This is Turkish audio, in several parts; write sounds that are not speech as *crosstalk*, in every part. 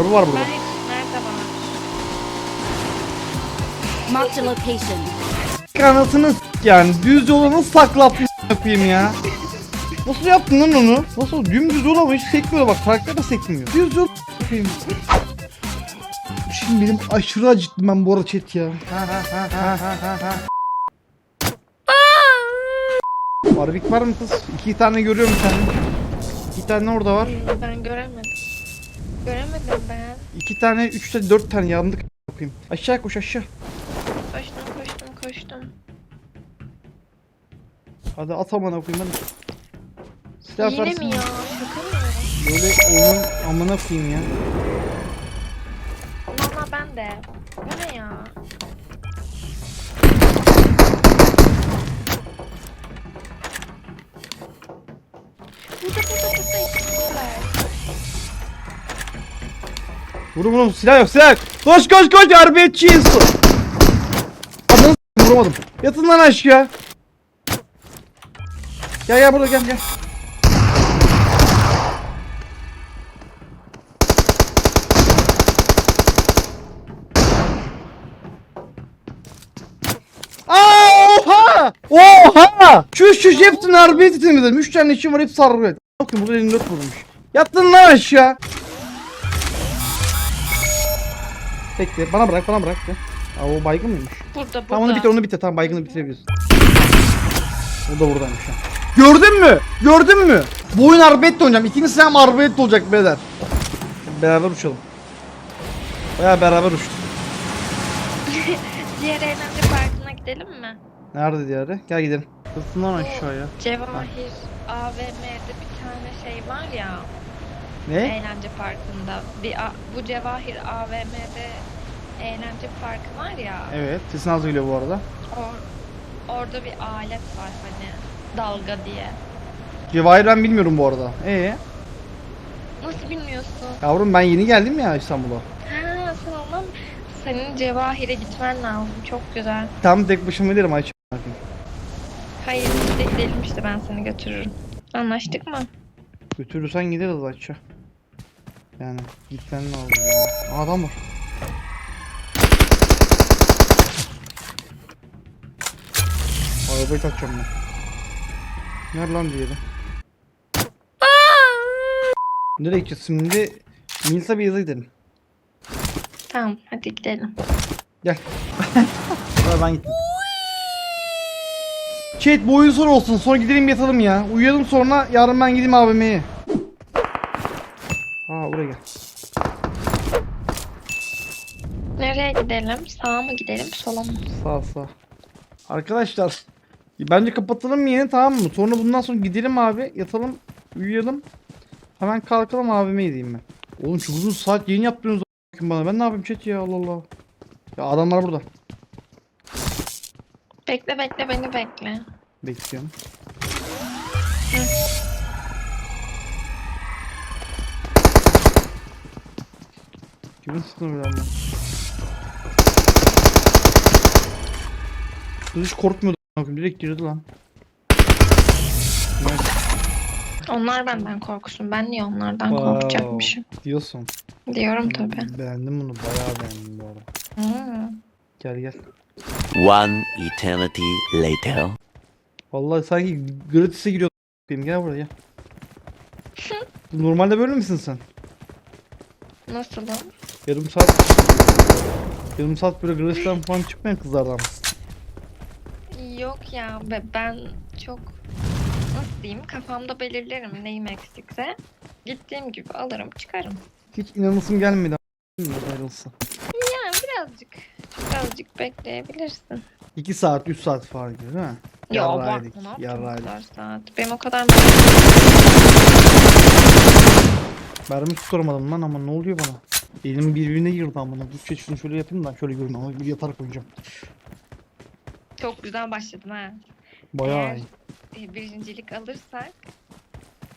Araba var burada. Ben hiç nerede var? Marked a location. Kanatını s- yani düz yola nasıl saklattın yapayım ya? Nasıl yaptın lan onu? Nasıl dümdüz yol ama hiç sekmiyor bak karakter de sekmiyor. Düz yol yapayım. Şimdi benim aşırı acıktım ben bu arada chat ya. Barbik var mı kız? İki tane görüyorum tane. İki tane orada var. Ben göremedim. Göremedim ben. İki tane, üç tane, dört tane yandık yapayım. Aşağı koş aşağı. Koştum koştum koştum. Hadi at amına koyayım hadi. Silah Yine versin. mi ya? Şaka mı? Böyle oyunun amına koyayım ya. Valla ben de. Bu ne ya? Burada burada burada. Vurun vurun silah yok silah yok. Koş koş koş harbiyetçiyiz. Adını vuramadım. Yatın lan aşağı. Gel gel burada gel gel. Oha! Şu şu hepsini harbiyet temizledim. 3 tane işim var hepsi harbiyet. Bakın burada 54 vurmuş. Yattın lan aşağı. Bekle bana bırak bana bırak. Aa, o baygın mıymış? Burada burada. Tamam onu bitir onu bitir tamam baygını bitirebilirsin. O da buradaymış ha. Gördün mü? Gördün mü? Bu oyun arbetle oynayacağım. İkinci silahım arbetle olacak beyler. Beraber uçalım. Baya beraber uçtuk. *laughs* Diğer eğlence parkına gidelim mi? Nerede diğeri? Gel gidelim. Hırsından aşağıya. Cevahir AVM'de bir tane şey var ya. Ne? Eğlence parkında. Bir bu Cevahir AVM'de eğlence parkı var ya. Evet. Sesin az geliyor bu arada. Or- orada bir alet var hani dalga diye. Cevahir ben bilmiyorum bu arada. Ee, Nasıl bilmiyorsun? yavrum ben yeni geldim ya İstanbul'a. Ha sen ondan senin Cevahir'e gitmen lazım. Çok güzel. Tam tek başıma gelirim Ayça. Hayır biz de gidelim işte ben seni götürürüm. Anlaştık mı? Götürürsen gideriz Ayça. Yani gitmen lazım. Yani. Adam var. Arabayı takacağım ben. Nerede lan diğeri? *laughs* Nereye gideceğiz şimdi? Milsa Beyaz'a gidelim. Tamam hadi gidelim. Gel. Sonra ben gittim. Chat bu oyun son olsun. Sonra gidelim yatalım ya. Uyuyalım sonra yarın ben gideyim AVM'ye. Buraya gel. Nereye gidelim? Sağa mı gidelim sola mı? Sağ sağ. Arkadaşlar bence kapatalım yeni tamam mı? Sonra bundan sonra gidelim abi yatalım uyuyalım. Hemen kalkalım abime gideyim ben. Oğlum çok uzun saat yayın yaptınız a**ın bana. Ben ne yapayım chat ya Allah Allah. Ya adamlar burada. Bekle bekle beni bekle. Bekliyorum. Kimin sıkıntı böyle ama? Kız hiç korkmuyordu. a**ım, Direkt girdi lan. Evet, Onlar benden korksun. Ben niye onlardan Wow. korkacakmışım? diyorsun. Diyorum tabi. Beğendim bunu. Bayağı beğendim bu arada. Hmm. Gel gel. One eternity later. Vallahi sanki gratis'e giriyor. a**ayım. Gel buraya. *laughs* Normalde böyle misin sen? Nasılım? Yarım saat Yarım saat böyle gratis'ten falan çıkmayan kızlardan mısın? Yok ya be- ben çok nasıl diyeyim kafamda belirlerim neyim eksikse. Gittiğim gibi alırım çıkarım. Hiç inanasım gelmedi *laughs* ayrılsa. Yani birazcık çok azıcık bekleyebilirsin. 2 saat 3 saat falan gibi değil mi? Ya Yarraydık, ne yarraydık. saat. Benim o kadar Mermi tutturamadım lan ama ne oluyor bana? Elim birbirine girdi amına. Şey şunu şöyle yapayım da şöyle görün ama bir yatarak oynayacağım. çok güzel başladın ha. Bayağı Eğer iyi. e, birincilik alırsak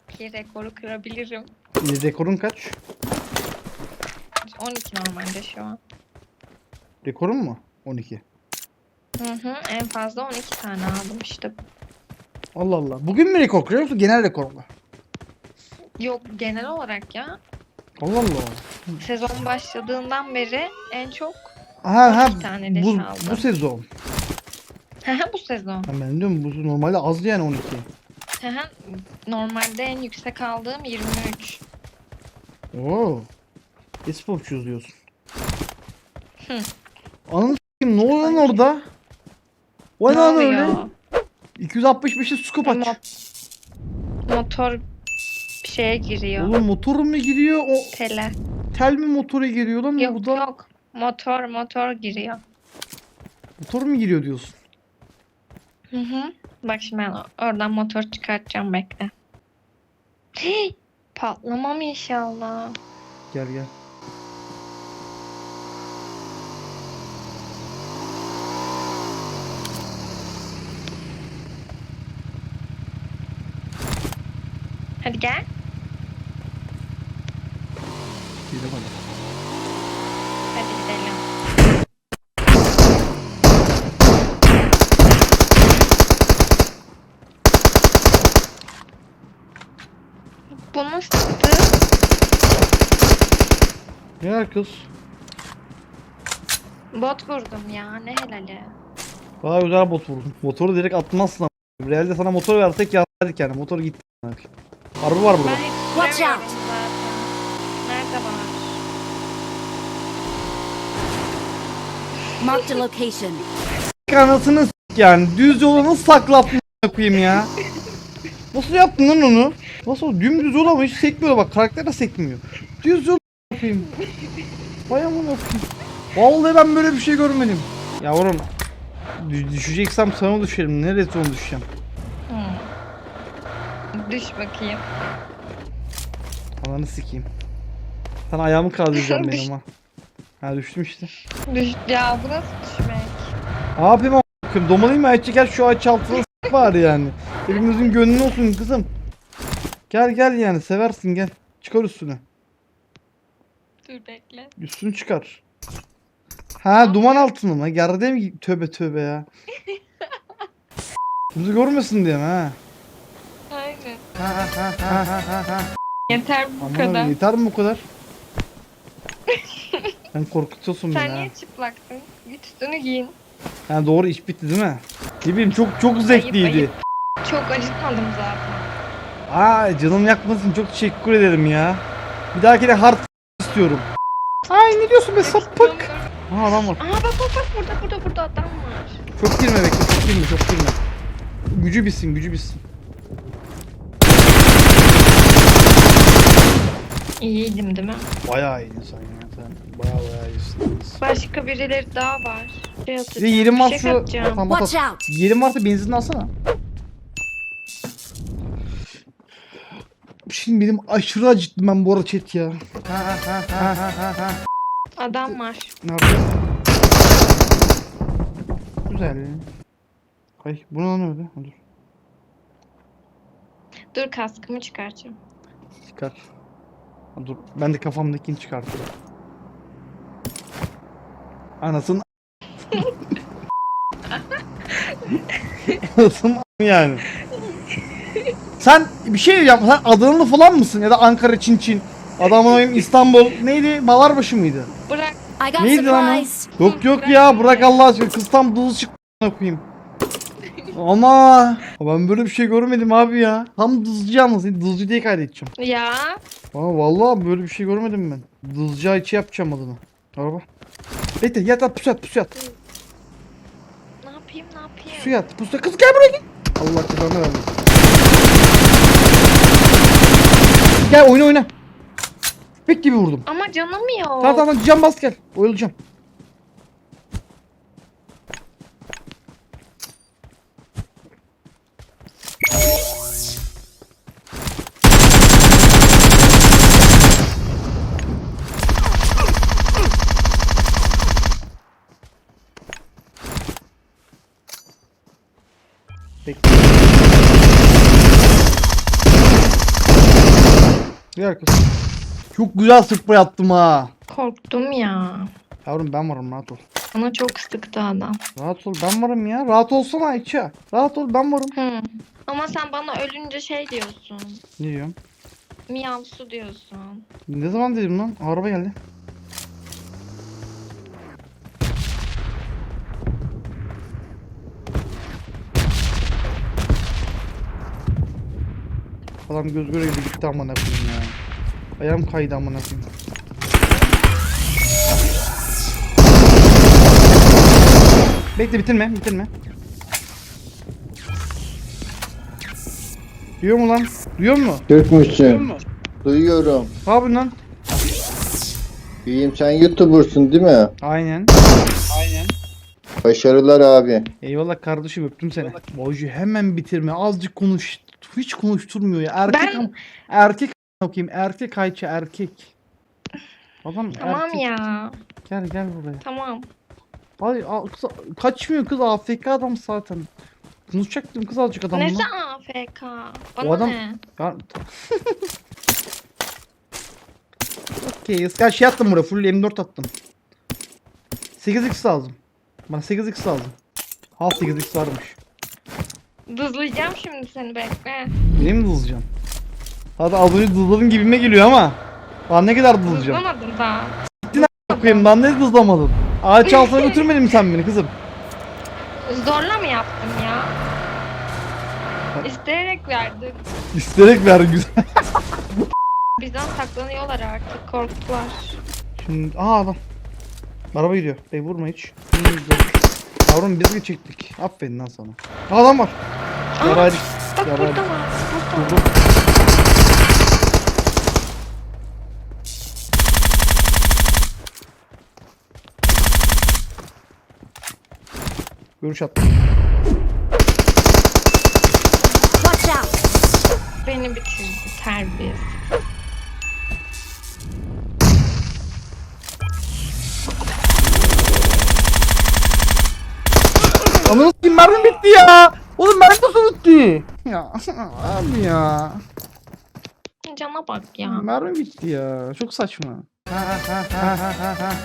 ki rekoru kırabilirim. İyi, Rekorun kaç? 12 normalde şu an. Rekorun mu? 12. Hı hı en fazla 12 tane aldım işte. Allah Allah. Bugün mü rekor kırıyor yoksa genel rekor mu? Yok genel olarak ya. Allah Allah. Sezon başladığından beri en çok Ha ha tane bu, çaldım. bu sezon. bu sezon. Ha, ben diyorum bu normalde az yani 12. Normalde en yüksek aldığım 23. Oo. Esporçuyuz diyorsun. Hı. S**eyim, ne oluyor lan orada? O ne lan öyle? oluyor? 265'i scoop aç. Mo- motor şeye giriyor. Oğlum motor mu giriyor? O Tele. tel mi motora giriyor lan Yok burada? yok. Motor motor giriyor. Motor mu giriyor diyorsun? Hı hı. Bak şimdi ben oradan motor çıkartacağım bekle. Hey, patlamam inşallah. Gel gel. Hadi gel. Gidelim hadi. Hadi gidelim. Bu mu sıktı? Gel kız. Bot vurdum ya ne helali. Daha güzel bot vurdun. Motoru direkt atmazsın. Realde sana motor versek yazardık yani. Motor gitti. Harbi var burada. Ben hiç Watch göremiyorum out. zaten. Nerede var? Marked a location. Anasını s- yani. Düz yola nasıl saklattın a**ına koyayım ya? Nasıl yaptın lan onu? Nasıl? Dümdüz yol ama hiç sekmiyor bak. Karakter de sekmiyor. Düz yol koyayım. Vay amına. Vallahi ben böyle bir şey görmedim. Yavrum. dü- Düşeceksem sana düşerim. Neresi onu düşeceğim? Hmm. Düş bakayım. Ananı sikeyim. Sen ayağımı kaldıracaksın *laughs* Düş. benim ama. Ha düştüm işte. Düş. Ya bu nasıl düşmek? Ne yapayım a**ım? Domalayayım mı? Ayçi gel şu ağaç altına var yani. Hepimizin gönlü olsun kızım. Gel gel yani seversin gel. Çıkar üstünü. Dur bekle. Üstünü çıkar. Ha duman altında mı? Yerde mi? Tövbe tövbe ya. *laughs* Bizi görmesin diye mi ha? Aynen. Ha ha ha ha ha ha. Yeter bu Aman kadar. yeter mi bu kadar? *laughs* Sen korkutuyorsun beni Sen ha. niye çıplaksın? Git üstünü giyin. Ha doğru iş bitti değil mi? Ne bileyim çok çok zevkliydi. ayıp. Çok acıtmadım zaten. Aa canım yakmasın çok teşekkür ederim ya. Bir dahakine hard istiyorum. Ay ne diyorsun be sapık. Aha adam var. Aa bak bak bak burada burada burada adam var. Çok girme bekle çok girme çok girme. Gücü bitsin gücü bitsin. İyiydim değil mi? Bayağı iyisin sen ya sen. Bayağı bayağı iyisin. Başka birileri daha var. Şey atacağım. yerim bir şey varsa... yapacağım. Tamam, at, Watch at. out. Yerim varsa benzinini alsana. Şimdi benim aşırı acıktım ben bu arada chat ya. Adam var. Nerede? Güzel. Ay bu ne lan öyle? Dur. Dur kaskımı çıkartacağım. Çıkar. Ha, dur. Ben de kafamdakini çıkartıyorum. Anasını *laughs* Anasını yani. Sen bir şey yap. Sen Adanalı falan mısın? Ya da Ankara Çin Çin. Adamın İstanbul neydi? Balarbaşı mıydı? Bırak. Neydi lan o? Yok yok ya bırak Allah aşkına. Kız tam dızı çıktı koyayım. Ama ben böyle bir şey görmedim abi ya. Tam dızcı yalnız. Dızcı diye kaydedeceğim. Ya. Aa vallahi böyle bir şey görmedim ben. Dızcı içi yapacağım adını. Araba. Bekle yat yat pusu yat. Ne yapayım ne yapayım? Pusu yat pusu. Kız gel buraya gel. Allah kızlarına vermesin. Gel oyna oyna. Pek gibi vurdum. Ama canım yok. Tamam tamam cam bas gel. Oyalayacağım. Bekle. Gel kız. Çok güzel sprey attım ha. Korktum ya. Yavrum ben varım rahat ol. Bana çok sıktı adam. Rahat ol ben varım ya. Rahat olsana Ayça. Rahat ol ben varım. Hı. Ama sen bana ölünce şey diyorsun. Ne diyorum? Miyavsu diyorsun. Ne zaman dedim lan? Araba geldi. Adam göz göre gibi gitti amına koyayım ya. Ayağım kaydı amına koyayım. Bekle bitirme, bitirme. Duyuyor mu lan? Duyuyor mu? Türkmüşsün. Duyuyorum. Ne yapıyorsun lan? İyiyim sen YouTuber'sın değil mi? Aynen. Başarılar abi. Eyvallah kardeşim öptüm seni. Boycu hemen bitirme. Azıcık konuş. Hiç konuşturmuyor ya. Erkek Ben- am- erkek okuyayım. Erkek Ayça erkek. Adam Tamam erkek. ya. Gel gel buraya. Tamam. Hadi al- kız, kaçmıyor kız AFK adam zaten. Konuşacaktım kız azıcık adamla. Nesi AFK? Bana O adam- ne? Ya... Okey. Gel şey attım buraya. Full M4 attım. 8x lazım. Bana 8x lazım. Half 8x varmış. Dızlayacağım şimdi seni bekle. Beni mi dızlayacaksın? Hadi az önce dızladın gibime geliyor ama. Daha ne kadar dızlayacağım? Dızlamadın daha. Bakayım ben ne dızlamadın? Ağaç altına *laughs* götürmedin mi sen beni kızım? Zorla mı yaptım ya? İsteyerek verdim. İsterek ver güzel. *laughs* Bizden saklanıyorlar artık. Korktular. Şimdi aa adam. Araba gidiyor. Bey vurma hiç. Yavrum biz mi çektik? Aferin lan sana. Adam var. Yaraydık. Bak Yaraydık. burada var. Burada. Görüş attım. Watch out! Beni bitirdi terbiyesiz. Ananı s**eyim mermim bitti ya. Oğlum mermi nasıl bitti? Ya abi ya. Cana bak ya. Mermi bitti ya. Çok saçma.